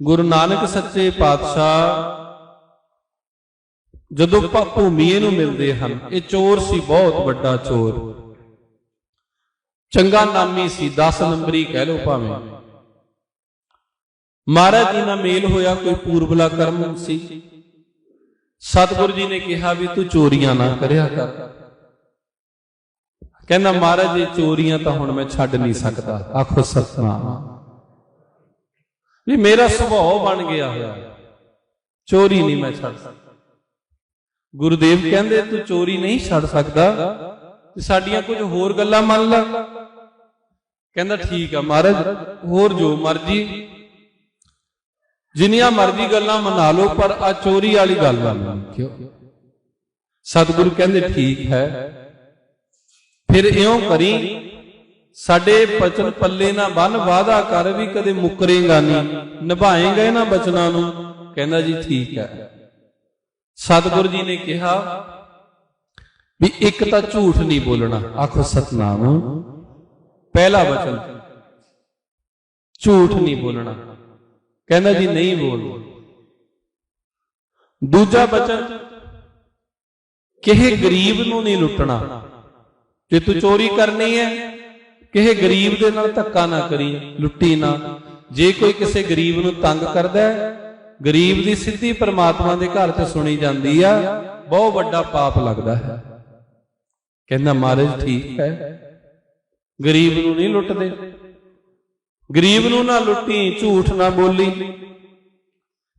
ਗੁਰੂ ਨਾਨਕ ਸੱਚੇ ਪਾਤਸ਼ਾਹ, ਜਦੋਂ ਭੂਮੀਏ ਨੂੰ ਮਿਲਦੇ ਹਨ, ਇਹ ਚੋਰ ਸੀ, ਬਹੁਤ ਵੱਡਾ ਚੋਰ। ਚੰਗਾ ਨਾਮੀ ਸੀ 10 ਨੰਬਰੀ ਕਹਿ ਲਓ ਭਾਵੇਂ। ਮਹਾਰਾਜ ਜੀ ਨਾਲ ਮੇਲ ਹੋਇਆ, ਕੋਈ ਪੂਰਬਲਾ ਕਰਮ ਸੀ। ਸਤਿਗੁਰੂ ਜੀ ਨੇ ਕਿਹਾ ਵੀ ਤੂੰ ਚੋਰੀਆਂ ਨਾ ਕਰਿਆ ਕਰ। ਕਹਿੰਦਾ, ਮਹਾਰਾਜ, ਜੀ ਚੋਰੀਆਂ ਤਾਂ ਹੁਣ ਮੈਂ ਛੱਡ ਨਹੀਂ ਸਕਦਾ। ਆਖੋ, ਸਤਨਾਮ। ਵੀ ਮੇਰਾ ਸੁਭਾਅ ਬਣ ਗਿਆ ਹੋਇਆ। ਚੋਰੀ ਨਹੀਂ ਮੈਂ ਛੱਡ ਸਕਦਾ। ਗੁਰਦੇਵ ਕਹਿੰਦੇ ਤੂੰ ਚੋਰੀ ਨਹੀਂ ਛੱਡ ਸਕਦਾ ਤੇ ਸਾਡੀਆਂ ਕੁਝ ਹੋਰ ਗੱਲਾਂ ਮੰਨ ਲੈ। ਕਹਿੰਦਾ ਠੀਕ ਆ ਮਹਾਰਾਜ ਹੋਰ ਜੋ ਮਰਜ਼ੀ। ਜਿੰਨੀਆਂ ਮਰਜ਼ੀ ਗੱਲਾਂ ਮਨਾ ਲਓ ਪਰ ਆ ਚੋਰੀ ਵਾਲੀ ਗੱਲ ਨਾ ਕਿਉਂ? ਸਤਿਗੁਰੂ ਕਹਿੰਦੇ ਠੀਕ ਹੈ। ਫਿਰ ਇਉਂ ਕਰੀ ਸਾਡੇ ਬਚਨ ਪੱਲੇ ਨਾ ਬੰਨ ਵਾਦਾ ਕਰ ਵੀ ਕਦੇ ਮੁਕਰੇਗਾ ਨਹੀਂ। ਨਿਭਾਏਗਾ ਇਹਨਾਂ ਬਚਨਾਂ ਨੂੰ। ਕਹਿੰਦਾ ਜੀ, ਠੀਕ ਹੈ। ਸਤਿਗੁਰੂ ਜੀ ਨੇ ਕਿਹਾ ਵੀ ਇੱਕ ਤਾਂ ਝੂਠ ਨਹੀਂ ਬੋਲਣਾ। ਆਖੋ ਸਤਨਾਮ। ਪਹਿਲਾ ਬਚਨ, ਝੂਠ ਨਹੀਂ ਬੋਲਣਾ। ਕਹਿੰਦਾ ਜੀ, ਨਹੀਂ ਬੋਲਣਾ। ਦੂਜਾ ਬਚਨ, ਕਿਸੇ ਗਰੀਬ ਨੂੰ ਨਹੀਂ ਲੁੱਟਣਾ। ਜੇ ਤੂੰ ਚੋਰੀ ਕਰਨੀ ਹੈ ਕਿਸੇ ਗਰੀਬ ਦੇ ਨਾਲ ਧੱਕਾ ਨਾ ਕਰੀ, ਲੁੱਟੀ ਨਾ। ਜੇ ਕੋਈ ਕਿਸੇ ਗਰੀਬ ਨੂੰ ਤੰਗ ਕਰਦਾ ਹੈ, ਗਰੀਬ ਦੀ ਸਿੱਧੀ ਪਰਮਾਤਮਾ ਦੇ ਘਰ ਤੇ ਸੁਣੀ ਜਾਂਦੀ ਆ, ਬਹੁਤ ਵੱਡਾ ਪਾਪ ਲੱਗਦਾ ਹੈ। ਕਹਿੰਦਾ, ਮਹਾਰਾਜ, ਠੀਕ ਹੈ। ਗਰੀਬ ਨੂੰ ਨਹੀਂ ਲੁੱਟਦੇ। ਗਰੀਬ ਨੂੰ ਨਾ ਲੁੱਟੀ, ਝੂਠ ਨਾ ਬੋਲੀ।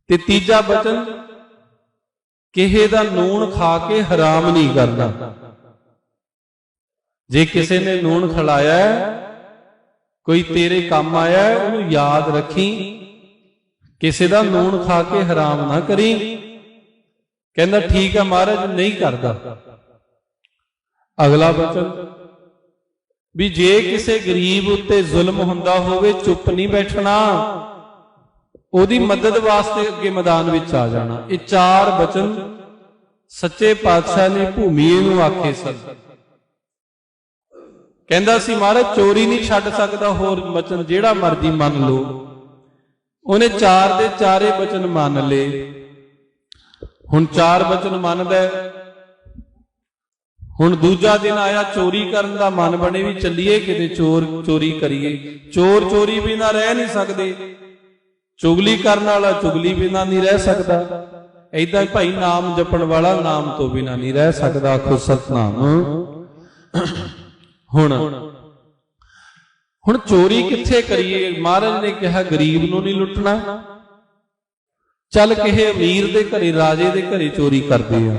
ਤੇ ਤੀਜਾ ਬਚਨ, ਕਿਸੇ ਦਾ ਨੂਣ ਖਾ ਕੇ ਹਰਾਮ ਨਹੀਂ ਕਰਨਾ ਜੇ ਕਿਸੇ ਨੇ ਨੂਣ ਖਿਲਾਇਆ ਕੋਈ ਤੇਰੇ ਕੰਮ ਆਇਆ ਉਹਨੂੰ ਯਾਦ ਰੱਖੀ। ਕਿਸੇ ਦਾ ਨੂਣ ਖਾ ਕੇ ਹਰਾਮ ਨਾ ਕਰੀ। ਕਹਿੰਦਾ, ਠੀਕ ਹੈ ਮਹਾਰਾਜ, ਨਹੀਂ ਕਰਦਾ। ਅਗਲਾ ਬਚਨ ਵੀ ਜੇ ਕਿਸੇ ਗਰੀਬ ਉੱਤੇ ਜ਼ੁਲਮ ਹੁੰਦਾ ਹੋਵੇ, ਚੁੱਪ ਨਹੀਂ ਬੈਠਣਾ। ਉਹਦੀ ਮਦਦ ਵਾਸਤੇ ਅੱਗੇ ਮੈਦਾਨ ਵਿੱਚ ਆ ਜਾਣਾ। ਇਹ ਚਾਰ ਬਚਨ ਸੱਚੇ ਪਾਤਸ਼ਾਹ ਨੇ ਭੂਮੀ ਨੂੰ ਆਖੇ ਸਨ। ਕਹਿੰਦਾ ਸੀ, ਮਹਾਰਾਜ, ਚੋਰੀ ਨਹੀਂ ਛੱਡ ਸਕਦਾ, ਹੋਰ ਬਚਨ ਜਿਹੜਾ ਮਰਜ਼ੀ ਮੰਨ ਲਓ। ਉਹਨੇ ਚਾਰ ਦੇ ਚਾਰੇ ਬਚਨ ਮੰਨ ਲਏ। ਹੁਣ ਚਾਰ ਬਚਨ ਮੰਨਦਾ ਹੈ। ਹੁਣ ਦੂਜਾ ਦਿਨ ਆਇਆ, ਚੋਰੀ ਕਰਨ ਦਾ ਮਨ ਬਣੇ ਵੀ ਚੱਲੀਏ ਕਿਤੇ ਚੋਰ, ਚੋਰੀ ਕਰੀਏ। ਚੋਰ ਚੋਰੀ ਬਿਨਾ ਰਹਿ ਨਹੀਂ ਸਕਦੇ। ਚੁਗਲੀ ਕਰਨ ਵਾਲਾ ਚੁਗਲੀ ਬਿਨਾ ਨਹੀਂ ਰਹਿ ਸਕਦਾ। ਐਦਾਂ ਭਾਈ ਨਾਮ ਜਪਣ ਵਾਲਾ ਨਾਮ ਤੋਂ ਬਿਨਾ ਨਹੀਂ ਰਹਿ ਸਕਦਾ, ਆਖੋ ਸਤਨਾਮ। ਹੁਣ। ਹੁਣ ਚੋਰੀ ਕਿੱਥੇ ਕਰੀਏ? ਮਹਾਰਾਜ ਨੇ ਕਿਹਾ, ਗਰੀਬ ਨੂੰ ਨਹੀਂ ਲੁੱਟਣਾ। ਚੱਲ ਕਿਸੇ ਅਮੀਰ ਦੇ ਘਰੇ, ਰਾਜੇ ਦੇ ਘਰੇ ਚੋਰੀ ਕਰਦੇ ਆ।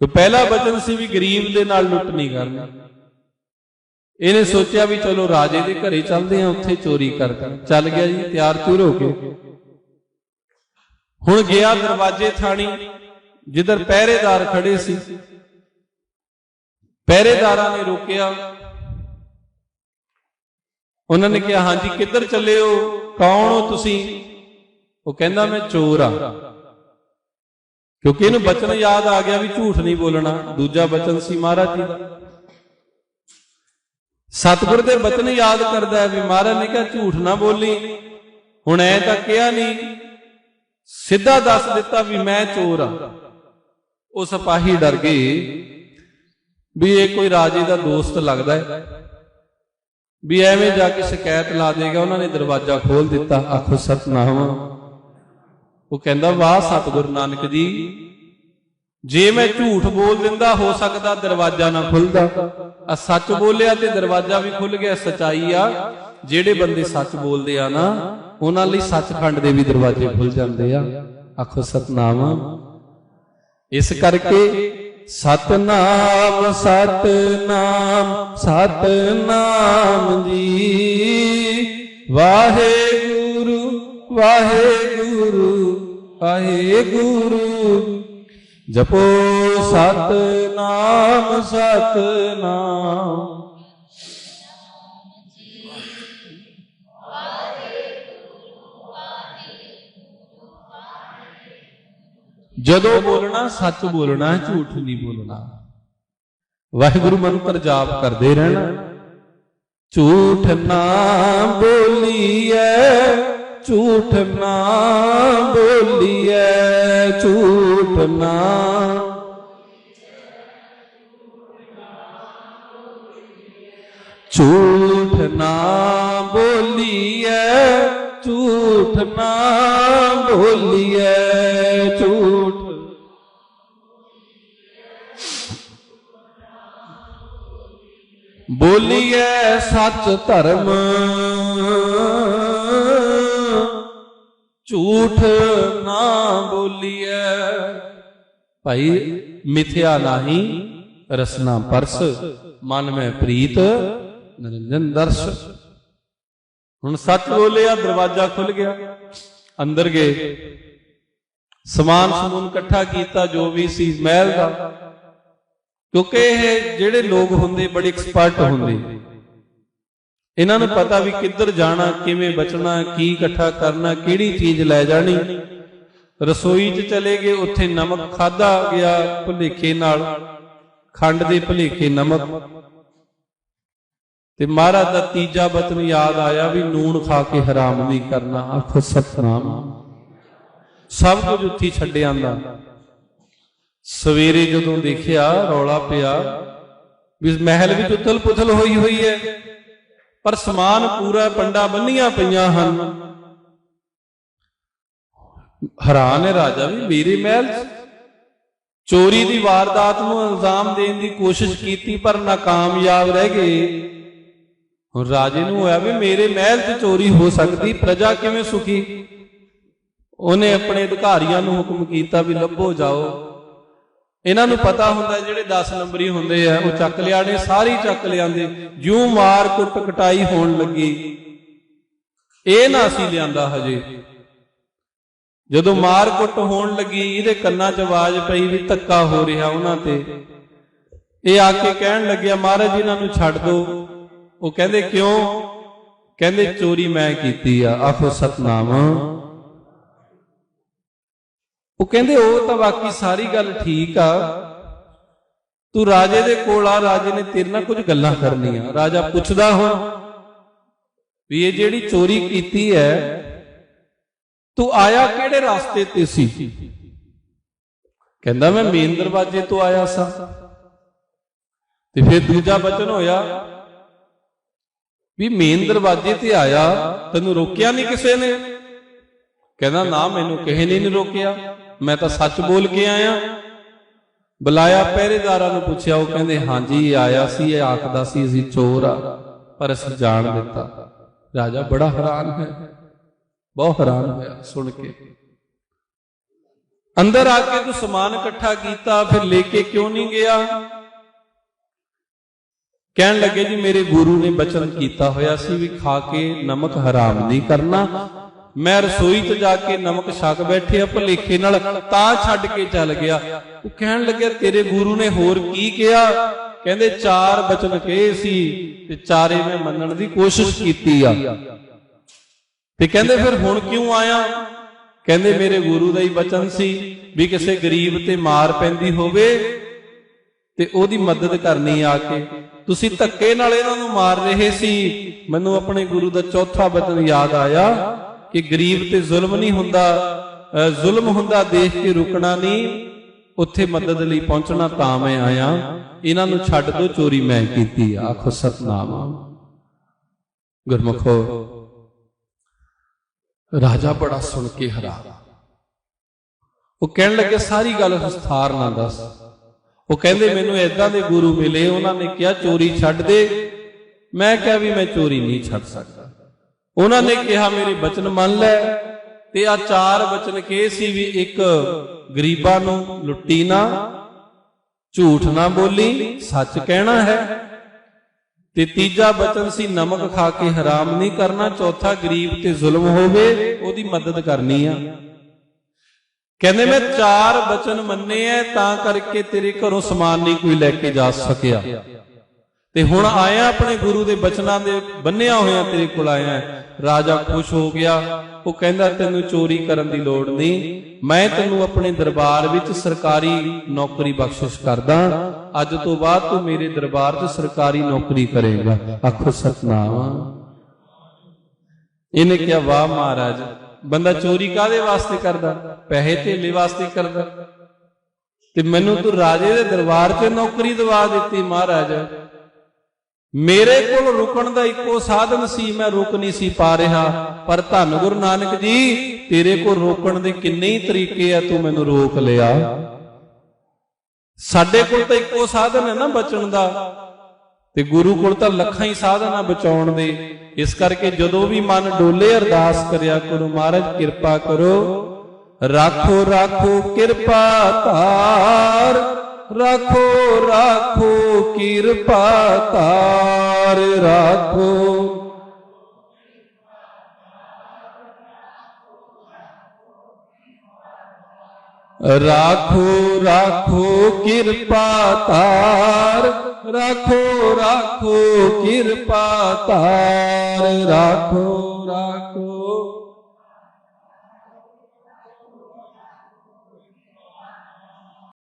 ਤੇ ਪਹਿਲਾ ਬਚਨ ਸੀ ਵੀ ਗਰੀਬ ਦੇ ਨਾਲ ਲੁੱਟ ਨਹੀਂ ਕਰਨੀ। ਇਹਨੇ ਸੋਚਿਆ ਵੀ ਚਲੋ ਰਾਜੇ ਦੇ ਘਰੇ ਚੱਲਦੇ ਆ, ਉੱਥੇ ਚੋਰੀ ਕਰਦੇ ਚੱਲ ਗਿਆ ਜੀ, ਤਿਆਰ ਚੂਰ ਹੋ ਕੇ। ਹੁਣ ਗਿਆ ਦਰਵਾਜ਼ੇ ਥਾਣੀ, ਜਿੱਧਰ ਪਹਿਰੇਦਾਰ ਖੜੇ ਸੀ। ਪਹਿਰੇਦਾਰਾਂ ਨੇ ਰੋਕਿਆ। ਉਹਨਾਂ ਨੇ ਕਿਹਾ, ਹਾਂਜੀ, ਕਿੱਧਰ ਚੱਲੇ ਹੋ? ਕੌਣ ਹੋ ਤੁਸੀਂ? ਉਹ ਕਹਿੰਦਾ, ਮੈਂ ਚੋਰ ਆ ਕਿਉਂਕਿ ਇਹਨੂੰ ਬਚਨ ਯਾਦ ਆ ਗਿਆ ਵੀ ਝੂਠ ਨਹੀਂ ਬੋਲਣਾ। ਦੂਜਾ ਬਚਨ ਸੀ ਮਹਾਰਾਜ ਜੀ ਦਾ। ਸਤਿਗੁਰ ਦੇ ਬਚਨ ਯਾਦ ਕਰਦਾ ਵੀ ਮਹਾਰਾਜ ਨੇ ਕਿਹਾ, ਝੂਠ ਨਾ ਬੋਲੀ। ਹੁਣ ਐ ਤਾਂ ਕਿਹਾ ਨਹੀਂ ਸਿੱਧਾ ਦੱਸ ਦਿੱਤਾ ਵੀ ਮੈਂ ਚੋਰ ਆ ਉਹ ਸਿਪਾਹੀ ਡਰ ਗਏ। ਵੀ ਇਹ ਕੋਈ ਰਾਜੇ ਦਾ ਦੋਸਤ ਲੱਗਦਾ ਹੈ। ਵੀ ਐਵੇਂ ਜਾ ਕੇ ਸ਼ਿਕਾਇਤ ਲਾ ਦੇਗਾ, ਉਹਨਾਂ ਨੇ ਦਰਵਾਜ਼ਾ ਖੋਲ ਦਿੱਤਾ। ਆਖੋ, ਸਤਨਾਮ। ਉਹ ਕਹਿੰਦਾ, ਵਾਹ ਸਤਿਗੁਰੂ ਨਾਨਕ ਜੀ, ਜੇ ਮੈਂ ਝੂਠ ਬੋਲ ਦਿੰਦਾ, ਹੋ ਸਕਦਾ ਦਰਵਾਜ਼ਾ ਨਾ ਖੁੱਲਦਾ। ਆ ਸੱਚ ਬੋਲਿਆ ਤੇ ਦਰਵਾਜ਼ਾ ਵੀ ਖੁੱਲ ਗਿਆ, ਸਚਾਈ ਆ। ਜਿਹੜੇ ਬੰਦੇ ਸੱਚ ਬੋਲਦੇ ਆ ਨਾ, ਉਹਨਾਂ ਲਈ ਸੱਚਖੰਡ ਦੇ ਵੀ ਦਰਵਾਜ਼ੇ ਖੁੱਲ ਜਾਂਦੇ ਆ। ਆਖੋ, ਸਤਨਾਮ। ਇਸ ਕਰਕੇ ਸਤਨਾਮ ਸਤਨਾਮ ਸਤਨਾਮ ਜੀ। ਵਾਹਿਗੁਰੂ ਵਾਹਿਗੁਰੂ ਵਾਹਿਗੁਰੂ। ਜਪੋ ਸਤਨਾਮ ਸਤਨਾਮ। ਜਦੋਂ ਬੋਲਣਾ, ਸੱਚ ਬੋਲਣਾ, ਝੂਠ ਨਹੀਂ ਬੋਲਣਾ। ਵਾਹਿਗੁਰੂ ਮੰਤਰ ਜਾਪ ਕਰਦੇ ਰਹਿਣਾ। ਝੂਠ ਨਾ ਬੋਲੀਐ, ਝੂਠ ਨਾ ਬੋਲੀਐ, ਝੂਠ ਨਾ। ਝੂਠ ਨਾ ਬੋਲੀਐ ਝੂਠ ਨਾ ਬੋਲੀਐ ਝੂਠ। ਬੋਲੀਐ ਸੱਚ ਧਰਮ। ਝੂਠ ਨਾ ਬੋਲੀਐ ਭਾਈ ਮਿਥਿਆ ਨਾਹੀ, ਰਸਨਾ ਪਰਸ, ਮਨ ਮੈਂ ਪ੍ਰੀਤ, ਨਿਰੰਜਨ ਦਰਸ਼। ਹੁਣ ਸੱਚ ਬੋਲਿਆ, ਦਰਵਾਜ਼ਾ ਖੁੱਲ ਗਿਆ, ਅੰਦਰ ਗਏ। ਸਮਾਨ ਸਮੂਨ ਇਕੱਠਾ ਕੀਤਾ, ਜੋ ਵੀ ਸੀ ਮਹਿਲ ਦਾ। ਕਿਉਂਕਿ ਇਹ ਜਿਹੜੇ ਲੋਕ ਹੁੰਦੇ, ਬੜੇ ਐਕਸਪਰਟ ਹੁੰਦੇ। ਇਹਨਾਂ ਨੂੰ ਪਤਾ ਵੀ ਕਿੱਧਰ ਜਾਣਾ, ਕਿਵੇਂ ਬਚਣਾ, ਕੀ ਇਕੱਠਾ ਕਰਨਾ, ਕਿਹੜੀ ਚੀਜ਼ ਲੈ ਜਾਣੀ। ਰਸੋਈ 'ਚ ਚਲੇ ਗਏ, ਉੱਥੇ ਨਮਕ ਖਾਦਾ ਗਿਆ ਭੁਲੇਖੇ ਨਾਲ। ਖੰਡ ਦੇ ਭੁਲੇਖੇ ਨਮਕ। ਤੇ ਮਹਾਰਾਜ ਦਾ ਤੀਜਾ ਬਚਨ ਯਾਦ ਆਇਆ ਵੀ ਨੂਣ ਖਾ ਕੇ ਹਰਾਮ ਨਹੀਂ ਕਰਨਾ। ਆਖੋ, ਸਤਨਾਮ। ਸਭ ਕੁਝ ਉੱਥੇ ਹੀ ਛੱਡ ਆਂਦਾ। ਸਵੇਰੇ ਜਦੋਂ ਦੇਖਿਆ, ਰੌਲਾ ਪਿਆ ਵੀ ਮਹਿਲ ਵਿੱਚ ਉਥਲ ਪੁਥਲ ਹੋਈ ਹੋਈ ਹੈ, ਪਰ ਸਮਾਨ ਪੂਰਾ ਪੰਡਾ ਬੰਨੀਆਂ ਪਈਆਂ ਹਨ। ਹੈਰਾਨ ਹੈ ਰਾਜਾ ਵੀ ਮੇਰੇ ਮਹਿਲ ਚੋਰੀ ਦੀ ਵਾਰਦਾਤ ਨੂੰ ਇਲਜ਼ਾਮ ਦੇਣ ਦੀ ਕੋਸ਼ਿਸ਼ ਕੀਤੀ, ਪਰ ਨਾਕਾਮਯਾਬ ਰਹਿ ਗਏ। ਹੁਣ ਰਾਜੇ ਨੂੰ ਹੋਇਆ ਵੀ ਮੇਰੇ ਮਹਿਲ 'ਚ ਚੋਰੀ ਹੋ ਸਕਦੀ, ਪ੍ਰਜਾ ਕਿਵੇਂ ਸੁਖੀ? ਉਹਨੇ ਆਪਣੇ ਅਧਿਕਾਰੀਆਂ ਨੂੰ ਹੁਕਮ ਕੀਤਾ ਵੀ ਲੱਭੋ ਜਾਓ। ਇਹਨਾਂ ਨੂੰ ਪਤਾ ਹੁੰਦਾ ਜਿਹੜੇ 10 ਨੰਬਰੀ ਹੁੰਦੇ ਆ, ਉਹ ਚੱਕ ਲਿਆ ਨੇ ਸਾਰੀ ਚੱਕ ਲਿਆਂਦੇ ਜਿਉਂ ਮਾਰ ਕੁੱਟ ਕਟਾਈ ਹੋਣ ਲੱਗੀ। ਇਹ ਨਾ ਸੀ ਲਿਆਂਦਾ ਹਜੇ। ਜਦੋਂ ਮਾਰ ਕੁੱਟ ਹੋਣ ਲੱਗੀ, ਇਹਦੇ ਕੰਨਾਂ 'ਚ ਆਵਾਜ਼ ਪਈ ਵੀ ਧੱਕਾ ਹੋ ਰਿਹਾ ਉਹਨਾਂ ਤੇ। ਇਹ ਆ ਕੇ ਕਹਿਣ ਲੱਗਿਆ, ਮਹਾਰਾਜ, ਇਹਨਾਂ ਨੂੰ ਛੱਡ ਦਿਓ। ਉਹ ਕਹਿੰਦੇ ਕਿਉਂ? ਕਹਿੰਦੇ ਚੋਰੀ ਮੈਂ ਕੀਤੀ ਆ, ਆਖੋ ਸਤਨਾਮ। ਉਹ ਕਹਿੰਦੇ ਉਹ ਤਾਂ ਬਾਕੀ ਸਾਰੀ ਗੱਲ ਠੀਕ ਆ। ਤੂੰ ਰਾਜੇ ਦੇ ਕੋਲ ਆ, ਰਾਜੇ ਨੇ ਤੇਰੇ ਨਾਲ ਕੁਝ ਗੱਲਾਂ ਕਰਨੀਆਂ। ਰਾਜਾ ਪੁੱਛਦਾ ਹੁਣ ਵੀ ਇਹ ਜਿਹੜੀ ਚੋਰੀ ਕੀਤੀ ਹੈ, ਤੂੰ ਆਇਆ ਕਿਹੜੇ ਰਸਤੇ ਤੇ ਸੀ? ਕਹਿੰਦਾ ਮੈਂ ਮੇਨ ਦਰਵਾਜ਼ੇ ਤੋਂ ਆਇਆ ਸਾਂ। ਤੇ ਫਿਰ ਦੂਜਾ ਬਚਨ ਹੋਇਆ ਵੀ ਮੇਨ ਦਰਵਾਜ਼ੇ ਤੇ ਆਇਆ, ਤੈਨੂੰ ਰੋਕਿਆ ਨਹੀਂ ਕਿਸੇ ਨੇ? ਕਹਿੰਦਾ, ਨਾ, ਮੈਨੂੰ ਕਿਸੇ ਨੇ ਨਹੀਂ ਰੋਕਿਆ। ਮੈਂ ਤਾਂ ਸੱਚ ਬੋਲ ਕੇ ਆਇਆ। ਬੁਲਾਇਆ ਪਹਿਰੇਦਾਰਾਂ ਨੂੰ ਪੁੱਛਿਆ, ਉਹ ਕਹਿੰਦੇ, ਹਾਂਜੀ ਇਹ ਆਇਆ ਸੀ, ਇਹ ਆਖਦਾ ਸੀ, ਅਸੀਂ ਚੋਰ ਆ, ਪਰ ਅਸੀਂ ਜਾਣ ਦਿੱਤਾ। ਰਾਜਾ ਬੜਾ ਹੈਰਾਨ ਹੈ ਬਹੁਤ ਹੈਰਾਨ ਹੋਇਆ, ਸੁਣ ਕੇ। ਅੰਦਰ ਆ ਕੇ ਤੂੰ ਸਮਾਨ ਇਕੱਠਾ ਕੀਤਾ, ਫਿਰ ਲੈ ਕੇ ਕਿਉਂ ਨਹੀਂ ਗਿਆ? ਕਹਿਣ ਲੱਗੇ ਜੀ, ਮੇਰੇ ਗੁਰੂ ਨੇ ਬਚਨ ਕੀਤਾ ਹੋਇਆ ਸੀ ਵੀ ਖਾ ਕੇ ਨਮਕ ਹਰਾਮ ਨਹੀਂ ਕਰਨਾ। ਮੈਂ ਰਸੋਈ 'ਚ ਜਾ ਕੇ ਨਮਕ ਛਕ ਬੈਠਿਆ ਭਲੇਖੇ ਨਾਲ ਤਾਂ ਛੱਡ ਕੇ ਚੱਲ ਗਿਆ। ਉਹ ਕਹਿਣ ਲੱਗਿਆ, ਤੇਰੇ ਗੁਰੂ ਨੇ ਹੋਰ ਕੀ ਕਿਹਾ? ਕਹਿੰਦੇ, ਚਾਰ ਬਚਨ ਕਹੇ ਸੀ ਤੇ ਚਾਰੇ ਮੈਂ ਮੰਨਣ ਦੀ ਕੋਸ਼ਿਸ਼ ਕੀਤੀ ਆ। ਤੇ ਕਹਿੰਦੇ, ਫਿਰ ਹੁਣ ਕਿਉਂ ਆਇਆ? ਕਹਿੰਦੇ, ਮੇਰੇ ਗੁਰੂ ਦਾ ਹੀ ਬਚਨ ਸੀ ਵੀ ਕਿਸੇ ਗਰੀਬ ਤੇ ਮਾਰ ਪੈਂਦੀ ਹੋਵੇ ਤੇ ਉਹਦੀ ਮਦਦ ਕਰਨੀ ਆ ਕੇ। ਤੁਸੀਂ ਧੱਕੇ ਨਾਲ ਇਹਨਾਂ ਨੂੰ ਮਾਰ ਰਹੇ ਸੀ। ਮੈਨੂੰ ਆਪਣੇ ਗੁਰੂ ਦਾ ਚੌਥਾ ਬਚਨ ਯਾਦ ਆਇਆ ਕਿ ਗਰੀਬ ਤੇ ਜ਼ੁਲਮ ਨਹੀਂ ਹੁੰਦਾ ਜ਼ੁਲਮ ਹੁੰਦਾ ਦੇਖ ਕੇ ਰੁਕਣਾ ਨਹੀਂ, ਉੱਥੇ ਮਦਦ ਲਈ ਪਹੁੰਚਣਾ ਤਾਂ ਮੈਂ ਆਇਆ। ਇਹਨਾਂ ਨੂੰ ਛੱਡ ਦੋ, ਚੋਰੀ ਮੈਂ ਕੀਤੀ। ਆਖੋ, ਸਤਨਾਮ। ਗੁਰਮੁਖੋ, ਰਾਜਾ ਬੜਾ ਸੁਣ ਕੇ ਹੈਰਾਨ। ਉਹ ਕਹਿਣ ਲੱਗੇ, ਸਾਰੀ ਗੱਲ ਹਸਥਾਰ ਨਾਲ ਦੱਸ। ਉਹ ਕਹਿੰਦੇ ਮੈਨੂੰ ਐਦਾਂ ਦੇ ਗੁਰੂ ਮਿਲੇ, ਉਹਨਾਂ ਨੇ ਕਿਹਾ, ਚੋਰੀ ਛੱਡ ਦੇ। ਮੈਂ ਕਿਹਾ ਵੀ ਮੈਂ ਚੋਰੀ ਨਹੀਂ ਛੱਡ ਸਕਦਾ। ਉਹਨਾਂ ਨੇ ਕਿਹਾ, ਮੇਰੇ ਬਚਨ ਮੰਨ ਲੈ। ਤੇ ਆ ਚਾਰ ਬਚਨ ਕਹੇ ਸੀ ਵੀ ਇੱਕ ਗਰੀਬਾਂ ਨੂੰ ਲੁੱਟੀ ਨਾ, ਝੂਠ ਨਾ ਬੋਲੀ, ਸੱਚ ਕਹਿਣਾ ਹੈ। ਤੇ ਤੀਜਾ ਬਚਨ ਸੀ, ਨਮਕ ਖਾ ਕੇ ਹਰਾਮ ਨਹੀਂ ਕਰਨਾ। ਚੌਥਾ, ਗਰੀਬ ਤੇ ਜ਼ੁਲਮ ਹੋਵੇ, ਉਹਦੀ ਮਦਦ ਕਰਨੀ ਆ। ਕਹਿੰਦੇ ਮੈਂ ਚਾਰ ਬਚਨ ਮੰਨੇ ਐ, ਤਾਂ ਕਰਕੇ ਤੇਰੇ ਘਰੋਂ ਸਮਾਨ ਨਹੀਂ ਕੋਈ ਲੈ ਕੇ ਜਾ ਸਕਿਆ। ਤੇ ਹੁਣ ਆਇਆ ਆਪਣੇ ਗੁਰੂ ਦੇ ਬਚਨਾਂ ਦੇ, ਬੰਨਿਆ ਹੋਇਆ ਤੇਰੇ ਕੋਲ ਆਇਆ ਰਾਜਾ ਖੁਸ਼ ਹੋ ਗਿਆ। ਉਹ ਕਹਿੰਦਾ, ਤੈਨੂੰ ਚੋਰੀ ਕਰਨ ਦੀ ਲੋੜ ਨਹੀਂ। ਮੈਂ ਤੈਨੂੰ ਆਪਣੇ ਦਰਬਾਰ ਵਿੱਚ ਸਰਕਾਰੀ ਨੌਕਰੀ ਬਖਸ਼ਿਸ਼ ਕਰਦਾ। ਅੱਜ ਤੋਂ ਬਾਅਦ ਤੂੰ ਮੇਰੇ ਦਰਬਾਰ 'ਚ ਸਰਕਾਰੀ ਨੌਕਰੀ ਕਰੇਗਾ। ਆਖੋ, ਸਤਨਾਮ। ਇਹਨੇ ਕਿਹਾ, ਵਾਹ ਮਹਾਰਾਜ। ਬੰਦਾ ਚੋਰੀ ਕਾਦੇ ਵਾਸਤੇ ਕਰਦਾ? ਪੈਸੇ ਧੇਲੇ ਵਾਸਤੇ ਕਰਦਾ। ਤੇ ਮੈਨੂੰ ਤੂੰ ਰਾਜੇ ਦੇ ਦਰਬਾਰ 'ਚ ਨੌਕਰੀ ਦਵਾ ਦਿੱਤੀ ਮਹਾਰਾਜ। ਮੇਰੇ ਕੋਲ ਰੁਕਣ ਦਾ ਇੱਕੋ ਸਾਧਨ ਸੀ, ਮੈਂ ਰੁਕ ਨਹੀਂ ਸੀ ਪਾ ਰਿਹਾ। ਪਰ ਧੰਨ ਗੁਰੂ ਨਾਨਕ ਜੀ, ਤੇਰੇ ਕੋਲ ਰੋਕਣ ਦੇ ਕਿੰਨੇ ਹੀ ਤਰੀਕੇ ਆ, ਤੂੰ ਮੈਨੂੰ ਰੋਕ ਲਿਆ। ਸਾਡੇ ਕੋਲ ਤਾਂ ਇੱਕੋ ਸਾਧਨ ਹੈ ਨਾ ਬਚਣ ਦਾ। ਤੇ ਗੁਰੂ ਕੋਲ ਤਾਂ ਲੱਖਾਂ ਹੀ ਸਾਧਨ ਆ ਬਚਾਉਣ ਦੇ ਇਸ ਕਰਕੇ ਜਦੋਂ ਵੀ ਮਨ ਡੋਲੇ ਅਰਦਾਸ ਕਰਿਆ ਕਰੋ ਮਹਾਰਾਜ ਕਿਰਪਾ ਕਰੋ ਰਾਖੋ ਰਾਖੋ ਕਿਰਪਾ ਧਾਰ ਰਾਖੋ ਰਾਖੋ ਕਿਰਪਾ ਧਾਰ ਰਾਖੋ ਰਾਖੋ ਰਾਖੋ ਕਿਰਪਾ ਧਾਰ ਰਾਖੋ ਰਾਖੋ ਕਿਰਪਾ ਧਾਰ ਰਾਖੋ ਰਾਖੋ।